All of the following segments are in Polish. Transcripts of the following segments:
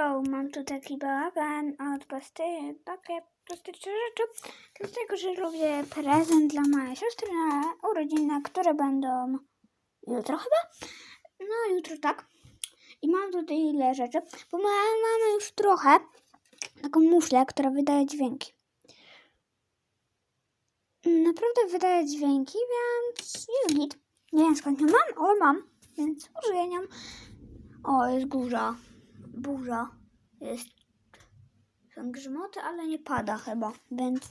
Mam tu taki bałagan od pasty, takie plastyczne rzeczy. Dlatego, że robię prezent dla mojej siostry na urodziny, które będą jutro chyba. No, jutro tak. I mam tutaj ile rzeczy, bo ma, mamy już trochę taką muszlę, która wydaje dźwięki. Naprawdę wydaje dźwięki, więc jest git. Nie wiem skąd ją mam, ale mam, więc użyję nią. O, jest burza. Burza. Jest. Są grzmoty, ale nie pada chyba, więc.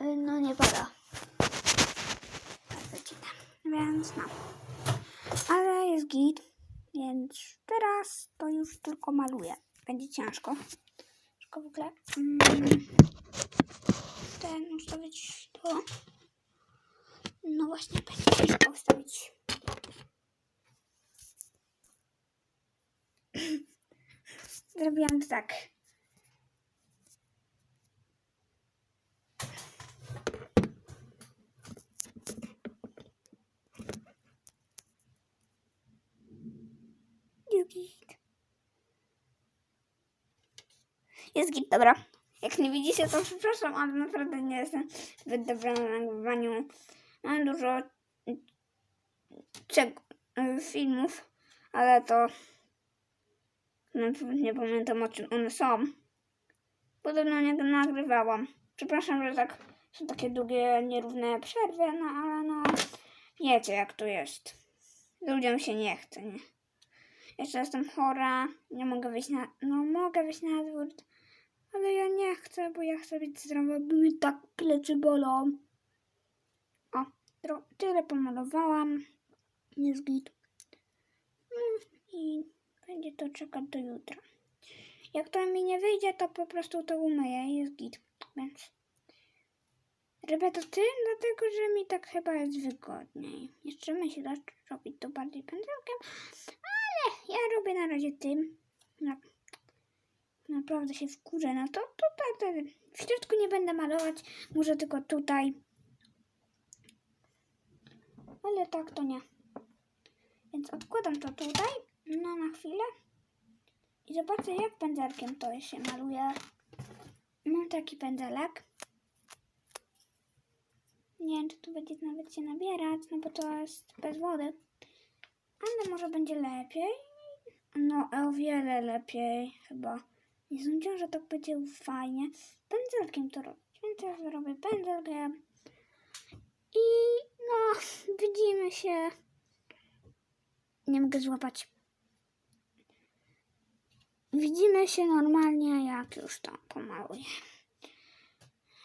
y, No nie pada. Bardzo dziwne. Więc no. Ale jest git, więc teraz to już tylko maluję. Będzie ciężko. Tylko w ogóle. Mm, ten ustawić to. No właśnie, będzie ciężko ustawić. Zrobiłam to tak. Jest git. Dobra. Jak nie widzicie, to przepraszam, ale naprawdę nie jestem zbyt dobra na nagrywaniu. Mam dużo filmów, ale to nawet nie pamiętam o czym one są. Podobno nie nagrywałam. Przepraszam, że tak są takie długie, nierówne przerwy, no ale no wiecie jak to jest. Ludziom się nie chce, nie? Jeszcze jestem chora, nie mogę wyjść na... No mogę wyjść na dwór, ale ja nie chcę, bo ja chcę być zdrowa, bo mi tak plecy bolą. O, tyle pomalowałam. Jest git. Mm, I będzie to czekać do jutra. Jak to mi nie wyjdzie, to po prostu to umyję i jest git. Więc robię to tym, dlatego że mi tak chyba jest wygodniej. Jeszcze myślę robić to bardziej pędzelkiem, ale ja robię na razie tym. Naprawdę się wkurzę na to, to tak, tak. W środku nie będę malować, może tylko tutaj. Ale tak to nie. Więc odkładam to tutaj, no na chwilę. I zobaczę jak pędzelkiem to się maluje. Mam taki pędzelek. Nie wiem, czy tu będzie nawet się nabierać, no bo to jest bez wody. Ale może będzie lepiej. No, o wiele lepiej chyba. Nie sądziłam, że tak będzie fajnie. Pędzelkiem to robić, więc ja zrobię pędzelkiem. I no, widzimy się. Nie mogę złapać. Widzimy się normalnie, jak już to pomaluję.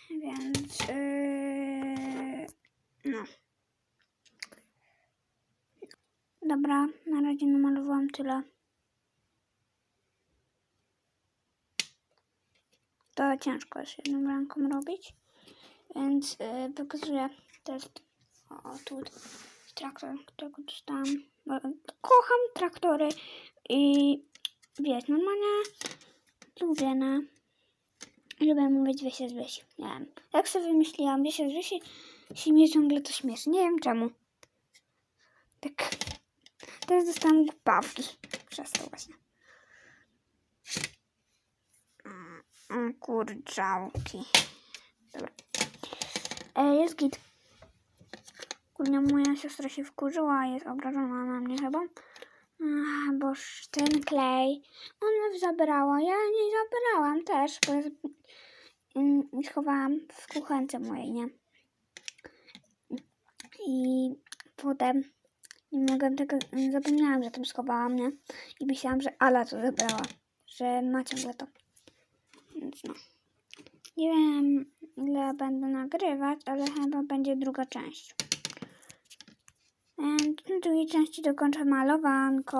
Więc yy, no. Dobra, na razie namalowałam tyle. To ciężko jest jedną ręką robić. Więc yy, pokazuję. To jest o, tu traktor, którego dostałam. Kocham traktory i wiesz, normalnie lubię na lubię mówić wiesz jest wieś. Nie wiem. Jak sobie wymyśliłam wiesz jest wieś się mnie ciągle to śmieszy. Nie wiem czemu. Tak. Teraz dostałam głupawki przez to właśnie. Kurczałki. Dobra. E, jest git. Kurde, moja siostra się wkurzyła, jest obrażona na mnie chyba. Ach, boż ten klej, ona zabrała, ja nie zabrałam też, bo mm, schowałam w kuchence mojej, nie? I potem nie mogłam tego, zapomniałam, że tam schowałam, nie? I myślałam, że Ala to zabrała, że ma ciągle to. Więc no. Nie wiem, ile będę nagrywać, ale chyba będzie druga część. Więc w drugiej części dokończę malowanko.